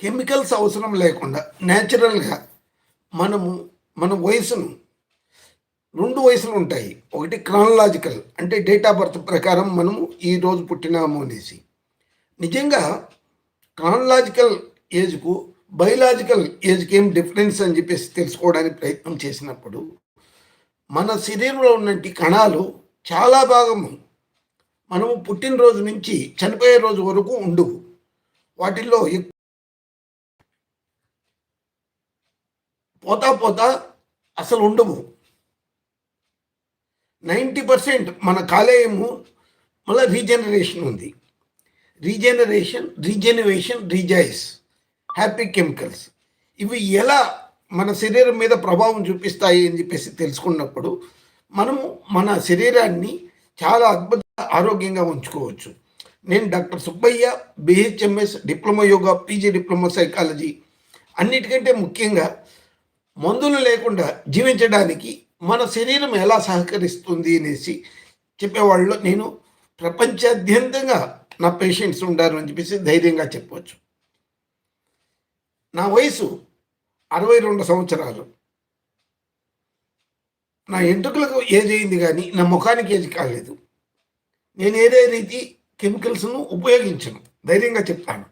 Chemicals అవసరం లేకుండా న్యాచురల్గా మనము మన వయసును రెండు వయసులు ఉంటాయి. ఒకటి క్రానలాజికల్ అంటే డేట్ ఆఫ్ బర్త్ ప్రకారం మనము ఈ రోజు పుట్టినాము అనేసి. నిజంగా క్రానలాజికల్ ఏజ్కు బయలాజికల్ ఏజ్కి ఏం డిఫరెన్స్ అని చెప్పేసి తెలుసుకోవడానికి ప్రయత్నం చేసినప్పుడు మన శరీరంలో ఉన్నటి కణాలు చాలా భాగము మనము పుట్టినరోజు నుంచి చనిపోయే రోజు వరకు ఉండవు. వాటిల్లో పోతా పోతా అసలు ఉండవు. నైంటీ పర్సెంట్ మన కాలేయము మళ్ళీ రీజనరేషన్ ఉంది. Regeneration regeneration rejoice happy chemicals. ఇవి ఎలా మన శరీరం మీద ప్రభావం చూపిస్తాయి అని చెప్పేసి తెలుసుకున్నప్పుడు మనము మన శరీరాన్ని చాలా అద్భుత ఆరోగ్యంగా ఉంచుకోవచ్చు. నేను doctor Subbaiah BHMS diploma yoga PG diploma psychology అన్నిటికంటే ముఖ్యంగా మందులు లేకుండా జీవించడానికి మన శరీరం ఎలా సహకరిస్తుంది అనేసి చెప్పేవాళ్ళు నేను ప్రపంచాద్యంతంగా నా పేషెంట్స్ ఉండారు అని చెప్పేసి ధైర్యంగా చెప్పవచ్చు నా వయసు అరవై రెండు సంవత్సరాలు. నా ఎంటుకలకు ఏజ్ అయింది కానీ నా ముఖానికి ఏజ్ కాలేదు. నేను ఏదే రీతి కెమికల్స్ను ఉపయోగించను ధైర్యంగా చెప్తాను.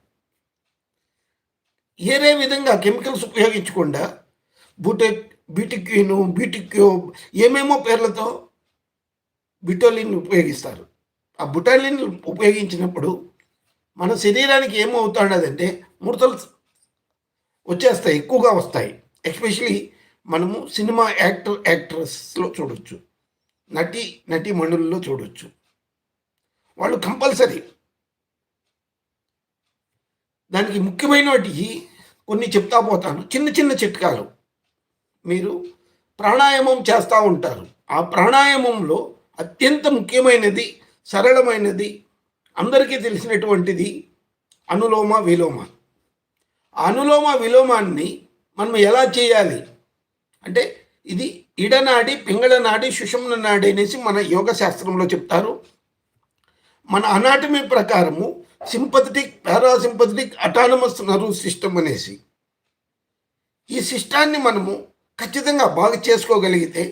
ఏదే విధంగా కెమికల్స్ ఉపయోగించకుండా బూటెక్ బీటిక్యూను బీటిక్యూ ఏమేమో పేర్లతో బిటోలిన్ ఉపయోగిస్తారు. ఆ బుటాలిన్ ఉపయోగించినప్పుడు మన శరీరానికి ఏమవుతాడదంటే ముడతలు వచ్చేస్తాయి ఎక్కువగా వస్తాయి. ఎస్పెషలీ మనము సినిమా యాక్టర్ యాక్ట్రెస్లో చూడొచ్చు. నటి నటి మణుల్లో చూడొచ్చు. వాళ్ళు కంపల్సరీ దానికి ముఖ్యమైనటి కొన్ని చెప్తా పోతాను. చిన్న చిన్న చిట్కాలు. మీరు ప్రాణాయామం చేస్తూ ఉంటారు. ఆ ప్రాణాయామంలో అత్యంత ముఖ్యమైనది సరళమైనది అందరికీ తెలిసినటువంటిది అనులోమ విలోమ. అనులోమ విలోమాన్ని మనం ఎలా చేయాలి? అంటే ఇది ఇడనాడి పింగళనాడి సుషుమ్న నాడి అనేసి మన యోగ శాస్త్రంలో చెప్తారు. మన అనాటమీ ప్రకారము sympathetic parasympathetic autonomous nerve system అనేసి. ఈ సిస్టాన్ని మనము ఖచ్చితంగా బాగా చేసుకోగలిగితే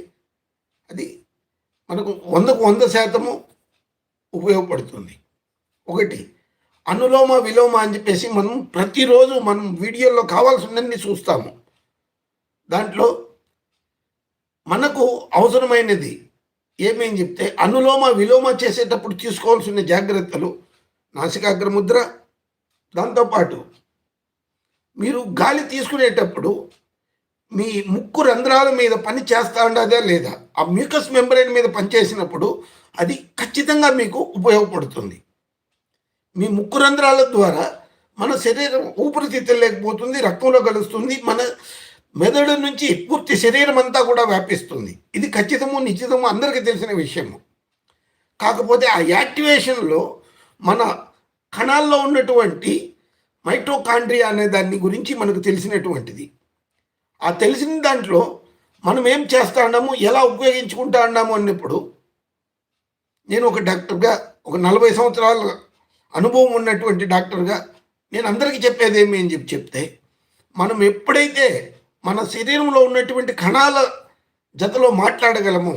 అది మనకు వందకు వంద శాతము ఉపయోగపడుతుంది. ఒకటి అనులోమ విలోమ అని చెప్పేసి మనం ప్రతిరోజు మనం వీడియోలో కావాల్సినన్ని చూస్తాము. దాంట్లో మనకు అవసరమైనది ఏమేం చెప్తే అనులోమ విలోమ చేసేటప్పుడు తీసుకోవాల్సిన జాగ్రత్తలు నాసికాగ్ర ముద్ర దాంతోపాటు మీరు గాలి తీసుకునేటప్పుడు మీ ముక్కు రంధ్రాల మీద పని చేస్తా ఉండదా లేదా? ఆ మ్యూకస్ మెంబ్రైన్ మీద పనిచేసినప్పుడు అది ఖచ్చితంగా మీకు ఉపయోగపడుతుంది. మీ ముక్కు రంధ్రాల ద్వారా మన శరీరం ఊపిరితిత్తులు లేకపోతుంది రక్తంలో కలుస్తుంది మన మెదడు నుంచి పూర్తి శరీరం అంతా కూడా వ్యాపిస్తుంది. ఇది ఖచ్చితము నిశ్చితము అందరికీ తెలిసిన విషయము. కాకపోతే ఆ యాక్టివేషన్లో మన కణాల్లో ఉన్నటువంటి మైట్రోకాండ్రియా అనే దాన్ని గురించి మనకు తెలిసినటువంటిది. ఆ తెలిసిన దాంట్లో మనం ఏం చేస్తా ఉన్నాము ఎలా ఉపయోగించుకుంటా ఉన్నాము అన్నప్పుడు నేను ఒక డాక్టర్గా ఒక నలభై సంవత్సరాల అనుభవం ఉన్నటువంటి డాక్టర్గా నేను అందరికీ చెప్పేది ఏమి అని చెప్పి చెప్తే మనం ఎప్పుడైతే మన శరీరంలో ఉన్నటువంటి కణాల జతలో మాట్లాడగలము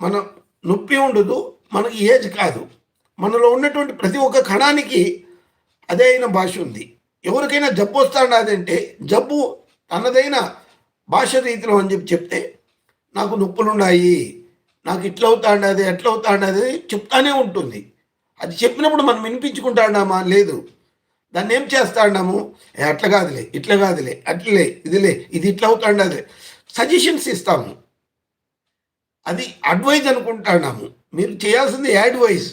మన నొప్పి ఉండదు మనకి ఏజ్ కాదు మనలో ఉన్నటువంటి ప్రతి ఒక్క కణానికి అదే అయిన భాష ఉంది. ఎవరికైనా జబ్బు వస్తాడదంటే జబ్బు తనదైన భాష రీతిలో అని చెప్పి చెప్తే నాకు నొప్పులున్నాయి నాకు ఇట్లా అవుతాండది ఎట్లా అవుతాండది చెప్తానే ఉంటుంది. అది చెప్పినప్పుడు మనం వినిపించుకుంటాడామా? లేదు. దాన్ని ఏం చేస్తాడాము? అట్లా కాదులే ఇట్లా కాదులే అట్లే ఇదిలే ఇది ఇట్లా అవుతాండది సజెషన్స్ ఇస్తాము. అది అడ్వైజ్ అనుకుంటున్నాము మీరు చేయాల్సింది యాడ్వైజ్.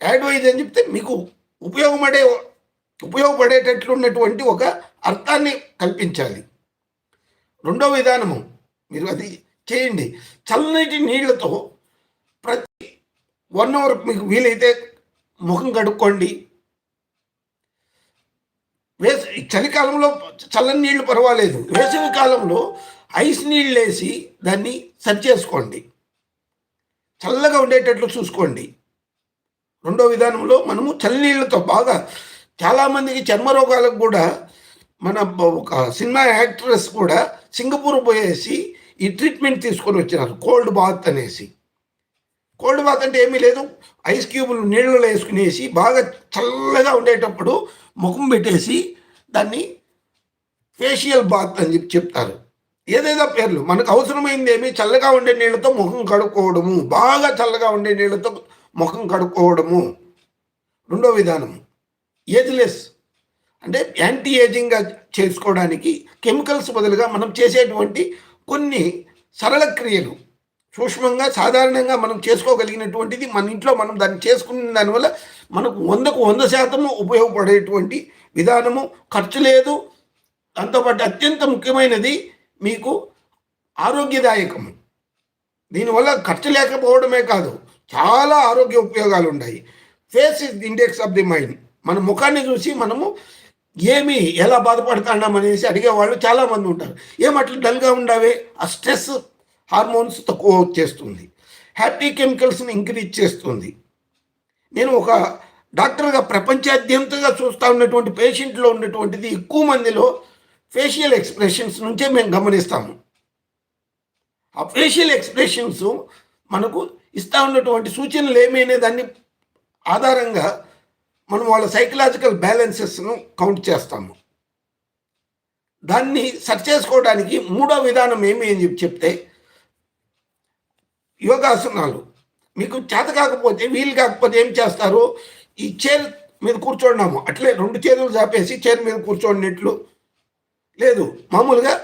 యాడ్వైజ్ అని చెప్తే మీకు ఉపయోగపడే ఉపయోగపడేటట్లు ఉన్నటువంటి ఒక అర్థాన్ని కల్పించాలి. రెండో విధానము మీరు అది చేయండి. చల్లటి నీళ్ళతో ప్రతి వన్ అవర్ మీకు వీలైతే ముఖం కడుక్కోండి. వేసవి చలికాలంలో చల్లని నీళ్ళు పర్వాలేదు. వేసవి కాలంలో ఐస్ నీళ్ళు వేసి దాన్ని సరి చేసుకోండి. చల్లగా ఉండేటట్లు చూసుకోండి. రెండో విధానంలో మనము చల్లనీళ్ళతో బాగా చాలామందికి చర్మ రోగాలకు కూడా మన ఒక సినిమా యాక్ట్రెస్ కూడా సింగపూర్ పోయేసి ఈ ట్రీట్మెంట్ తీసుకొని వచ్చినారు. కోల్డ్ బాత్ అనేసి. కోల్డ్ బాత్ అంటే ఏమీ లేదు. ఐస్ క్యూబులు నీళ్ళలో వేసుకునేసి బాగా చల్లగా ఉండేటప్పుడు ముఖం పెట్టేసి దాన్ని ఫేషియల్ బాత్ అని చెప్పి చెప్తారు. ఏదేదో పేర్లు. మనకు అవసరమైంది ఏమి చల్లగా ఉండే నీళ్ళతో ముఖం కడుక్కోవడము. బాగా చల్లగా ఉండే నీళ్ళతో ముఖం కడుక్కోవడము. రెండో విధానము. ఏజ్లెస్. అంటే యాంటీ ఏజింగ్గా చేసుకోవడానికి కెమికల్స్ బదులుగా మనం చేసేటువంటి కొన్ని సరళ క్రియలు సూక్ష్మంగా సాధారణంగా మనం చేసుకోగలిగినటువంటిది మన ఇంట్లో మనం దాన్ని చేసుకున్న దానివల్ల మనకు వందకు వంద శాతము ఉపయోగపడేటువంటి విధానము. ఖర్చు లేదు. దాంతోపాటు అత్యంత ముఖ్యమైనది మీకు ఆరోగ్యదాయకము. దీనివల్ల ఖర్చు లేకపోవడమే కాదు చాలా ఆరోగ్య ఉపయోగాలు ఉన్నాయి face is the index of the mind మన ముఖాన్ని చూసి మనము ఏమి ఎలా బాధపడుతున్నాం అనేసి అడిగేవాళ్ళు చాలామంది ఉంటారు. ఏమట్లు డల్గా ఉండవే? ఆ స్ట్రెస్ హార్మోన్స్ తక్కువ వచ్చేస్తుంది హ్యాపీ కెమికల్స్ని ఇంక్రీజ్ చేస్తుంది. నేను ఒక డాక్టర్గా ప్రపంచాద్యంతంగా చూస్తూ ఉన్నటువంటి పేషెంట్లో ఉన్నటువంటిది ఎక్కువ మందిలో ఫేషియల్ ఎక్స్ప్రెషన్స్ నుంచే మేము గమనిస్తాము. ఆ ఫేషియల్ ఎక్స్ప్రెషన్స్ మనకు ఇస్తూ ఉన్నటువంటి సూచనలు ఏమైనా దాన్ని ఆధారంగా మనం వాళ్ళ సైకలాజికల్ బ్యాలెన్సెస్ను కౌంట్ చేస్తాము. దాన్ని సరి చేసుకోవడానికి మూడో విధానం ఏమి అని చెప్పి చెప్తే యోగాసనాలు. మీకు చేత కాకపోతే వీలు కాకపోతే ఏం చేస్తారు? ఈ చైర్ మీద కూర్చోడినాము అట్లే రెండు చేతులు చాపేసి చైర్ మీద కూర్చోడినట్లు. లేదు మామూలుగా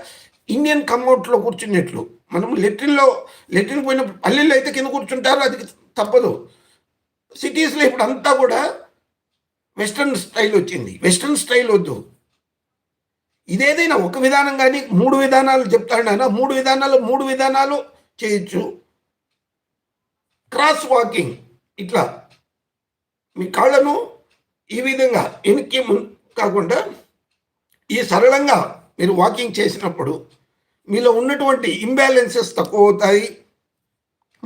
ఇండియన్ కమ్అట్లో కూర్చున్నట్లు. మనం లెట్రిన్లో లెట్రిన్ పోయిన పల్లెల్లో అయితే కింద కూర్చుంటారు అది తప్పదు. సిటీస్లో ఇప్పుడు అంతా కూడా వెస్ట్రన్ స్టైల్ వచ్చింది. వెస్ట్రన్ స్టైల్ వద్దు. ఇదేదైనా ఒక విధానం కానీ మూడు విధానాలు చెప్తాడు మూడు విధానాలు మూడు విధానాలు చేయొచ్చు. క్రాస్ వాకింగ్ ఇట్లా. మీ కాళ్ళను ఈ విధంగా వెనక్కి కాకుండా ఈ సరళంగా మీరు వాకింగ్ చేసినప్పుడు మీలో ఉన్నటువంటి ఇంబ్యాలెన్సెస్ తక్కువ అవుతాయి.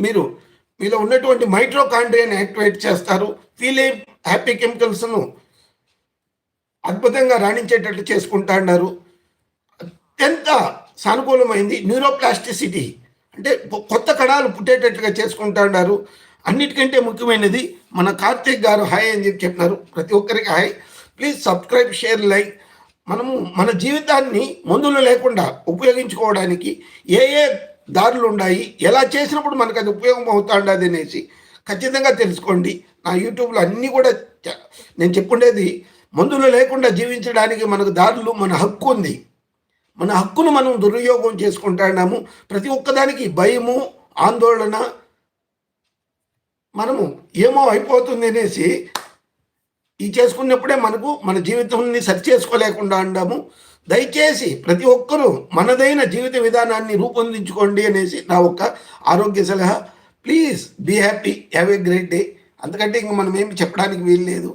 మీరు మీలో ఉన్నటువంటి మైట్రోకాండ్రియాని యాక్టివేట్ చేస్తారు. ఫీల్ అయ్యి హ్యాపీ కెమికల్స్ను అద్భుతంగా రాణించేటట్టు చేసుకుంటా ఉన్నారు అత్యంత సానుకూలమైంది న్యూరోప్లాస్టిసిటీ. అంటే కొ- కొత్త కణాలు పుట్టేటట్టుగా చేసుకుంటా ఉన్నారు అన్నిటికంటే ముఖ్యమైనది మన కార్తీక్ గారు హాయ్ అని చెప్పి చెప్పినారు. ప్రతి ఒక్కరికి hi. Please subscribe share like. మనము మన జీవితాన్ని మందులు లేకుండా ఉపయోగించుకోవడానికి ఏ ఏ దారులు ఉన్నాయి ఎలా చేసినప్పుడు మనకు అది ఉపయోగం అవుతాండది అనేసి ఖచ్చితంగా తెలుసుకోండి. నా యూట్యూబ్లో అన్నీ కూడా నేను చెప్పుండేది మందులు లేకుండా జీవించడానికి మనకు దారులు మన హక్కు ఉంది. మన హక్కును మనం దుర్వినియోగం చేసుకుంటున్నాము. ప్రతి ఒక్కదానికి భయము ఆందోళన మనము ఏమో అయిపోతుంది అనేసి ఈ చేసుకున్నప్పుడే మనకు మన జీవితాన్ని సరి చేసుకోలేకుండా అండాము దయచేసి ప్రతి ఒక్కరూ మనదైన జీవిత విధానాన్ని రూపొందించుకోండి అనేసి నా ఒక్క ఆరోగ్య సలహా. Please be happy have a great day అంతకంటే ఇంక మనం ఏమి చెప్పడానికి వీలు లేదు